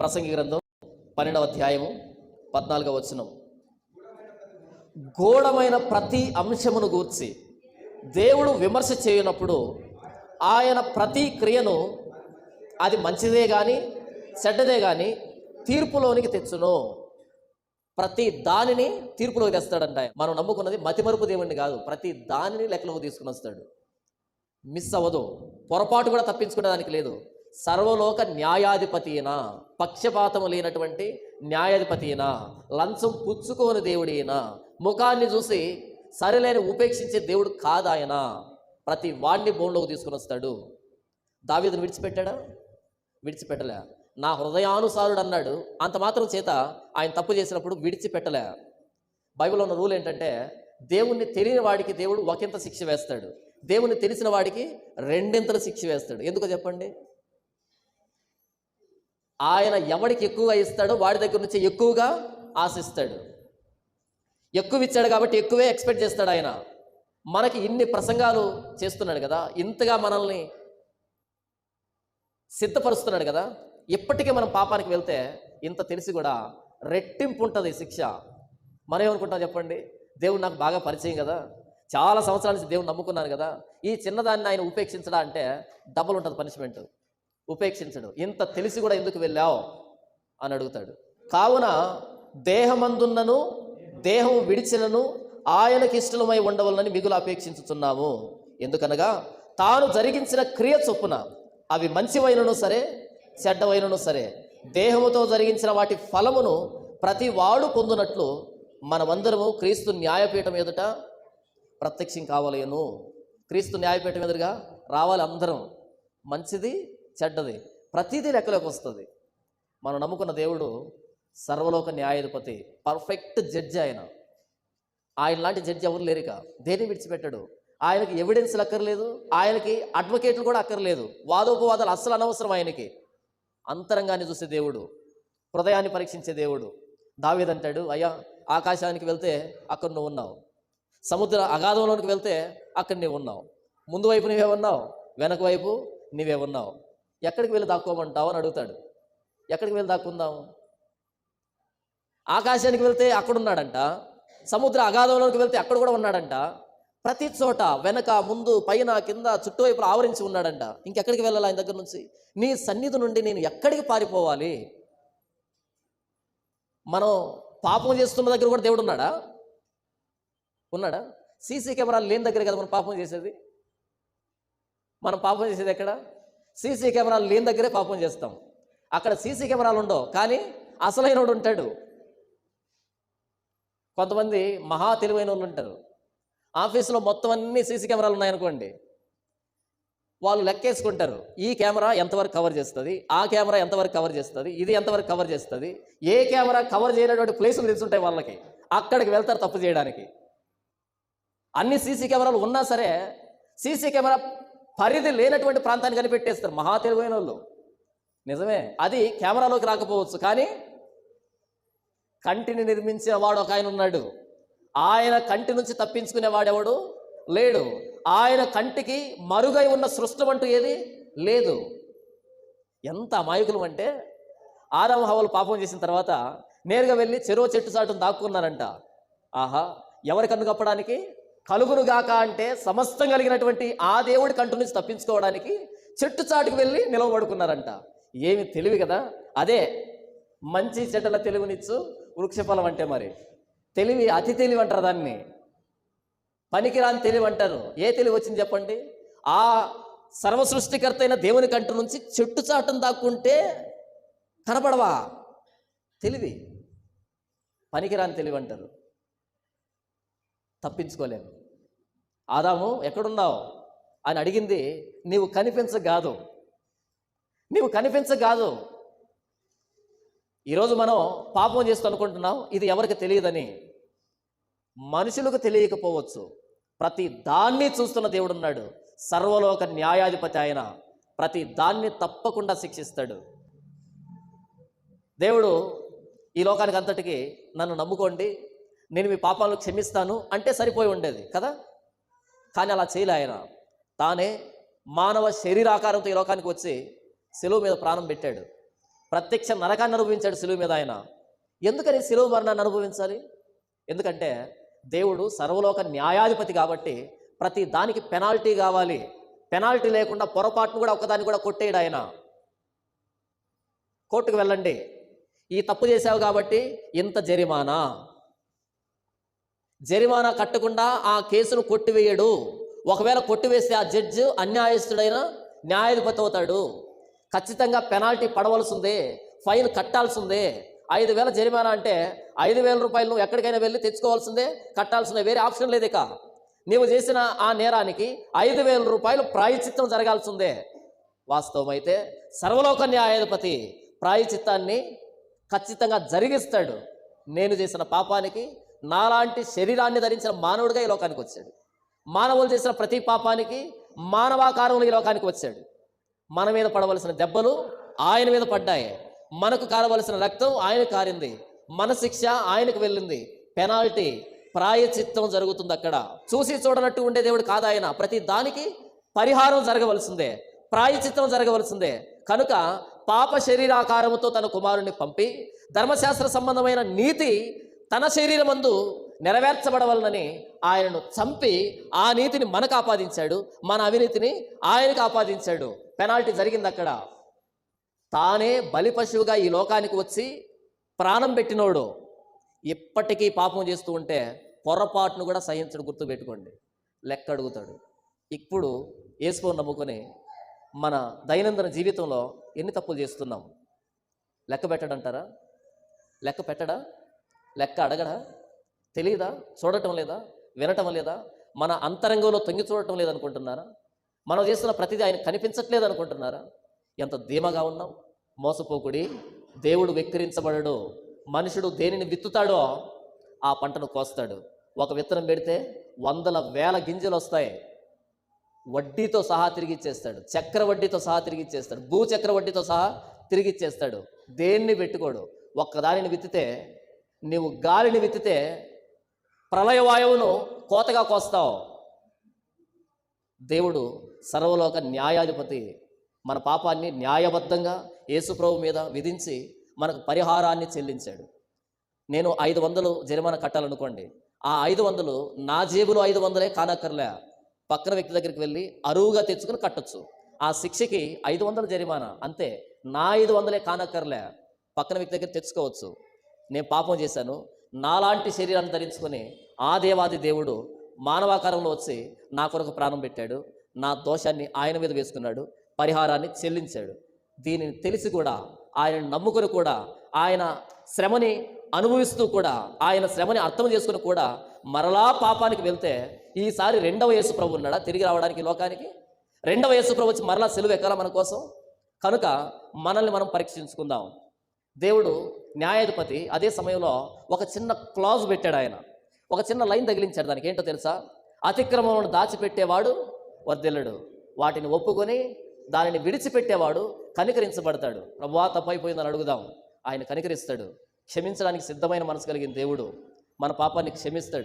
ప్రసంగి గ్రంథం పన్నెండవ అధ్యాయము పద్నాలుగవ వచనం. గూఢమైన ప్రతి అంశమును గూర్చి దేవుడు విమర్శ చేయనప్పుడు ఆయన ప్రతి క్రియను అది మంచిదే కానీ చెడ్డదే కానీ తీర్పులోనికి తెచ్చును. ప్రతి దానిని తీర్పులోకి తెస్తాడంట మనం నమ్ముకున్నది మతిమరుపు దేవుణ్ణి కాదు. ప్రతి దానిని లెక్కలోకి తీసుకుని వస్తాడు. మిస్ అవ్వదు. పొరపాటు కూడా తప్పించుకునే దానికి లేదు. సర్వలోక న్యాయాధిపతినా పక్షపాతము లేనటువంటి న్యాయాధిపతి లంచం పుచ్చుకోని దేవుడైనా ముఖాన్ని చూసి సరిలేని ఉపేక్షించే దేవుడు కాదాయన ప్రతి వాడిని బోన్లోకి తీసుకుని వస్తాడు. దావీదును విడిచిపెట్టాడా? విడిచిపెట్టలే. నా హృదయానుసారుడు అన్నాడు అంత మాత్రం చేత ఆయన తప్పు చేసినప్పుడు విడిచిపెట్టలే. బైబిల్లో ఉన్న రూల్ ఏంటంటే దేవుణ్ణి తెలియని వాడికి దేవుడు ఒకంత శిక్ష వేస్తాడు. దేవుణ్ణి తెలిసిన వాడికి రెండింతల శిక్ష వేస్తాడు. ఎందుకో చెప్పండి? ఆయన ఎవడికి ఎక్కువగా ఇస్తాడో వాడి దగ్గర నుంచి ఎక్కువగా ఆశిస్తాడు. ఎక్కువ ఇచ్చాడు కాబట్టి ఎక్కువే ఎక్స్పెక్ట్ చేస్తాడు ఆయన. మనకి ఇన్ని ప్రసంగాలు చేస్తున్నాడు కదా ఇంతగా మనల్ని సిద్ధపరుస్తున్నాడు కదా ఇప్పటికే మనం పాపానికి వెళ్తే ఇంత తెలిసి కూడా రెట్టింపు ఉంటుంది శిక్ష. మనం ఏమనుకుంటాం చెప్పండి? దేవుడు నాకు బాగా పరిచయం కదా చాలా సంవత్సరాల నుంచి దేవుడు నమ్ముకున్నాను కదా ఈ చిన్నదాన్ని ఆయన ఉపేక్షించడా అంటే డబుల్ ఉంటుంది పనిష్మెంట్ ఉపేక్షించడు. ఇంత తెలిసి కూడా ఎందుకు వెళ్ళావు? అని అడుగుతాడు. కావున దేహమందున్నను దేహం విడిచినను ఆయనకి ఇష్టమై ఉండవలనని మిగులు అపేక్షించుతున్నాము ఎందుకనగా తాను జరిగించిన క్రియ చొప్పున అవి మంచివైనను సరే చెడ్డవైనను సరే దేహముతో జరిగించిన వాటి ఫలమును ప్రతి వాడు పొందునట్లు మనమందరము క్రీస్తు న్యాయపీఠం ఎదుట ప్రత్యక్షం కావలేను. క్రీస్తు న్యాయపీఠం ఎదురుగా రావాలి అందరం. మంచిది చెడ్డది. ప్రతిదీ లెక్కలోకి వస్తుంది. మనం నమ్ముకున్న దేవుడు సర్వలోక న్యాయాధిపతి పర్ఫెక్ట్ జడ్జి ఆయన. ఆయన లాంటి జడ్జి ఎవరు లేరిక దేని విడిచిపెట్టాడు? ఆయనకి ఎవిడెన్స్లు అక్కర్లేదు ఆయనకి అడ్వకేట్లు కూడా అక్కర్లేదు. వాదోపవాదాలు అస్సలు అనవసరం ఆయనకి. అంతరంగాన్ని చూసే దేవుడు హృదయాన్ని పరీక్షించే దేవుడు. దావేదంటాడు అయ్యా ఆకాశానికి వెళ్తే అక్కడ నువ్వు ఉన్నావు. సముద్ర అగాధంలోనికి వెళ్తే అక్కడ నీవు ఉన్నావు. ముందు వైపు నీవే ఉన్నావు వెనక వైపు నీవే ఉన్నావు. ఎక్కడికి వెళ్ళి దాక్కోమంటావు అని అడుగుతాడు. ఎక్కడికి వెళ్ళి దాక్కుందాం? ఆకాశానికి వెళ్తే అక్కడ ఉన్నాడంట. సముద్ర అగాధంలోకి వెళ్తే అక్కడ కూడా ఉన్నాడంట. ప్రతి చోట వెనక ముందు పైన కింద చుట్టువైపులు ఆవరించి ఉన్నాడంట. ఇంకెక్కడికి వెళ్ళాలి ఆయన దగ్గర నుంచి? నీ సన్నిధి నుండి నేను ఎక్కడికి పారిపోవాలి? మనం పాపం చేస్తున్న దగ్గర కూడా దేవుడు ఉన్నాడా? ఉన్నాడా? సీసీ కెమెరాలు లేని దగ్గర కదా మనం పాపం చేసేది? మనం పాపం చేసేది ఎక్కడ? సీసీ కెమెరాలు లేని దగ్గరే పాపం చేస్తాం. అక్కడ సీసీ కెమెరాలు ఉండవు. కానీ అసలైనోడు ఉంటాడు. కొంతమంది మహా తెలివైన వాళ్ళు ఉంటారు. ఆఫీసులో మొత్తం అన్ని సీసీ కెమెరాలు ఉన్నాయనుకోండి. వాళ్ళు లెక్కేసుకుంటారు. ఈ కెమెరా ఎంతవరకు కవర్ చేస్తుంది? ఆ కెమెరా ఎంతవరకు కవర్ చేస్తుంది? ఇది ఎంతవరకు కవర్ చేస్తుంది? ఏ కెమెరా కవర్ చేయనటువంటి ప్లేసులు తెలుసుంటాయి వాళ్ళకి. అక్కడికి వెళ్తారు తప్పు చేయడానికి. అన్ని సీసీ కెమెరాలు ఉన్నా సరే సీసీ కెమెరా పరిధి లేనటువంటి ప్రాంతాన్ని కనిపెట్టేస్తారు. మహా తెలివైన వాళ్ళు. నిజమే. అది కెమెరాలోకి రాకపోవచ్చు. కానీ కంటిని నిర్మించిన వాడు ఒక ఆయన ఉన్నాడు. ఆయన కంటి నుంచి తప్పించుకునేవాడెవడు లేడు. ఆయన కంటికి మరుగై ఉన్న సృష్టం అంటూ ఏది లేదు. ఎంత అమాయకులం అంటే ఆరవ హవలు పాపం చేసిన తర్వాత నేరుగా వెళ్ళి చెరువు చెట్టు చాటును దాక్కున్నారంట. ఆహా. ఎవరి కన్ను కప్పడానికి? కలుగునుగాక అంటే సమస్తం కలిగినటువంటి ఆ దేవుడి కంటు నుంచి తప్పించుకోవడానికి చెట్టు చాటుకు వెళ్ళి నిలవబడుకున్నారంట. ఏమి తెలివి కదా? అదే మంచి చెడ్డల తెలివినిచ్చు వృక్షఫలం అంటే మరి. తెలివి అతి తెలివి అంటారు దాన్ని. పనికిరాని తెలివి అంటారు. ఏ తెలివి వచ్చింది చెప్పండి? ఆ సర్వ సృష్టికర్త అయిన దేవుని కంటి నుంచి చెట్టు చాటును దాక్కుంటే కనపడవా? తెలివి. పనికిరాని తెలివి అంటారు. తప్పించుకోలేము. ఆదాము ఎక్కడున్నావు? అని అడిగింది నీవు కనిపించగాదు. నీవు కనిపించగాదు. ఈరోజు మనం పాపం చేస్తూ అనుకుంటున్నాం ఇది ఎవరికి తెలియదని. మనుషులకు తెలియకపోవచ్చు. ప్రతి దాన్ని చూస్తున్న దేవుడు ఉన్నాడు. సర్వలోక న్యాయాధిపతి ఆయన. ప్రతి దాన్ని తప్పకుండా శిక్షిస్తాడు. దేవుడు ఈ లోకానికి అంతటికి నన్ను నమ్ముకోండి. నేను మీ పాపాలను క్షమిస్తాను అంటే సరిపోయి ఉండేది కదా? కానీ అలా చేయలే ఆయన. తానే మానవ శరీరాకారంతో ఈ లోకానికి వచ్చి సెలవు మీద ప్రాణం పెట్టాడు. ప్రత్యక్ష నరకాన్ని అనుభవించాడు సిలువ మీద ఆయన. ఎందుకని సిలువ మరణాన్ని అనుభవించాలి? ఎందుకంటే దేవుడు సర్వలోక న్యాయాధిపతి కాబట్టి ప్రతి దానికి పెనాల్టీ కావాలి. పెనాల్టీ లేకుండా పొరపాటును కూడా ఒకదాన్ని కూడా కొట్టేయడు ఆయన. కోర్టుకు వెళ్ళండి. ఈ తప్పు చేశావు కాబట్టి ఇంత జరిమానా. జరిమానా కట్టకుండా ఆ కేసును కొట్టివేయడు. ఒకవేళ కొట్టివేస్తే ఆ జడ్జి అన్యాయస్తుడైన న్యాయాధిపతి అవుతాడు. ఖచ్చితంగా పెనాల్టీ పడవలసిందే ఫైన్ కట్టాల్సిందే. ఐదు వేల జరిమానా అంటే ఐదు వేల రూపాయలు నువ్వు ఎక్కడికైనా వెళ్ళి తెచ్చుకోవాల్సిందే కట్టాల్సిందే వేరే ఆప్షన్ లేదు ఇక. నీవు చేసిన ఆ నేరానికి ఐదు వేల రూపాయలు ప్రాయచిత్తం జరగాల్సిందే. వాస్తవమైతే సర్వలోక న్యాయాధిపతి ప్రాయచిత్తాన్ని ఖచ్చితంగా జరిగిస్తాడు. నేను చేసిన పాపానికి నాలాంటి శరీరాన్ని ధరించిన మానవుడిగా ఈ లోకానికి వచ్చాడు. మానవులు చేసిన ప్రతి పాపానికి మానవాకారంలో ఈ లోకానికి వచ్చాడు. మన మీద పడవలసిన దెబ్బలు ఆయన మీద పడ్డాయి. మనకు కారవలసిన రక్తం ఆయన కారింది. మన శిక్ష ఆయనకు వెళ్ళింది. పెనాల్టీ ప్రాయచిత్తం జరుగుతుంది అక్కడ. చూసి చూడనట్టు ఉండే దేవుడు కాదు ఆయన. ప్రతి దానికి పరిహారం జరగవలసిందే. ప్రాయచిత్తం జరగవలసిందే. కనుక పాప శరీరాకారముతో తన కుమారుణ్ణి పంపి ధర్మశాస్త్ర సంబంధమైన నీతి తన శరీరమందు నెరవేర్చబడవలనని ఆయనను చంపి ఆ నీతిని మనకు ఆపాదించాడు మన అవినీతిని ఆయనకు ఆపాదించాడు పెనాల్టీ జరిగింది అక్కడ తానే బలి పశువుగా ఈ లోకానికి వచ్చి ప్రాణం పెట్టినోడు. ఇప్పటికీ పాపం చేస్తూ ఉంటే పొరపాటును కూడా సహించడు గుర్తుపెట్టుకోండి లెక్క అడుగుతాడు. ఇప్పుడు ఏసుకోని నమ్ముకొని మన దైనందిన జీవితంలో ఎన్ని తప్పులు చేస్తున్నాం? లెక్క పెట్టడంటారా? లెక్క పెట్టడా? లెక్క అడగడా? తెలియదా చూడటం లేదా? వినటం లేదా? మన అంతరంగంలో తొంగి చూడటం లేదనుకుంటున్నారా? మనం చేస్తున్న ప్రతిదీ ఆయన కనిపించట్లేదు అనుకుంటున్నారా ఎంత ధీమగా ఉన్నాం మోసపోకుడి దేవుడు వెక్కిరించబడడు. మనుషుడు దేనిని విత్తుతాడో ఆ పంటను కోస్తాడు. ఒక విత్తనం పెడితే వందల వేల గింజలు వస్తాయి. వడ్డీతో సహా తిరిగి ఇచ్చేస్తాడు. చక్ర వడ్డీతో సహా తిరిగి ఇచ్చేస్తాడు. భూచక్ర వడ్డీతో సహా తిరిగి ఇచ్చేస్తాడు. దేన్ని పెట్టుకోడు? ఒక్కదానిని విత్తితే నీవు గాలిని విత్తితే ప్రళయవాయువును కోతగా కోస్తావు. దేవుడు సర్వలోక న్యాయాధిపతి. మన పాపాన్ని న్యాయబద్ధంగా యేసుప్రభు మీద విధించి మనకు పరిహారాన్ని చెల్లించాడు. నేను ఐదు వందలు జరిమానా కట్టాలనుకోండి. ఆ ఐదు వందలు నా జేబులో ఐదు వందలే కానక్కర్లే. పక్కన వ్యక్తి దగ్గరికి వెళ్ళి అరువుగా తెచ్చుకుని కట్టొచ్చు. ఆ శిక్షకి ఐదు వందల జరిమానా. అంతే. నా ఐదు వందలే కానక్కర్లే. పక్కన వ్యక్తి దగ్గర తెచ్చుకోవచ్చు. నేను పాపం చేశాను. నాలాంటి శరీరాన్ని ధరించుకొని ఆ దేవాది దేవుడు మానవాకారంలో వచ్చి నా కొరకు ప్రాణం పెట్టాడు. నా దోషాన్ని ఆయన మీద వేసుకున్నాడు. పరిహారాన్ని చెల్లించాడు. దీనిని తెలిసి కూడా ఆయన నమ్ముకొని కూడా ఆయన శ్రమని అనుభవిస్తూ కూడా ఆయన శ్రమని అర్థం చేసుకుని కూడా మరలా పాపానికి వెళ్తే ఈసారి రెండవ యేసు ప్రభు ఉన్నాడా? తిరిగి రావడానికి లోకానికి? రెండవ యేసు ప్రభు వచ్చి మరలా సెలువు ఎక్కాలా మన కోసం? కనుక మనల్ని మనం పరీక్షించుకుందాం. దేవుడు న్యాయాధిపతి అదే సమయంలో ఒక చిన్న క్లాజ్ పెట్టాడు ఆయన. ఒక చిన్న లైన్ తగిలించాడు దానికి. ఏంటో తెలుసా? అతిక్రమములను దాచిపెట్టేవాడు వర్ధిల్లడు. వాటిని ఒప్పుకొని దానిని విడిచిపెట్టేవాడు కనికరించబడతాడు. ప్రభువా తప్పైపోయిందని అడుగుదాం. ఆయన కనికరిస్తాడు. క్షమించడానికి సిద్ధమైన మనసు కలిగిన దేవుడు మన పాపాన్ని క్షమిస్తాడు.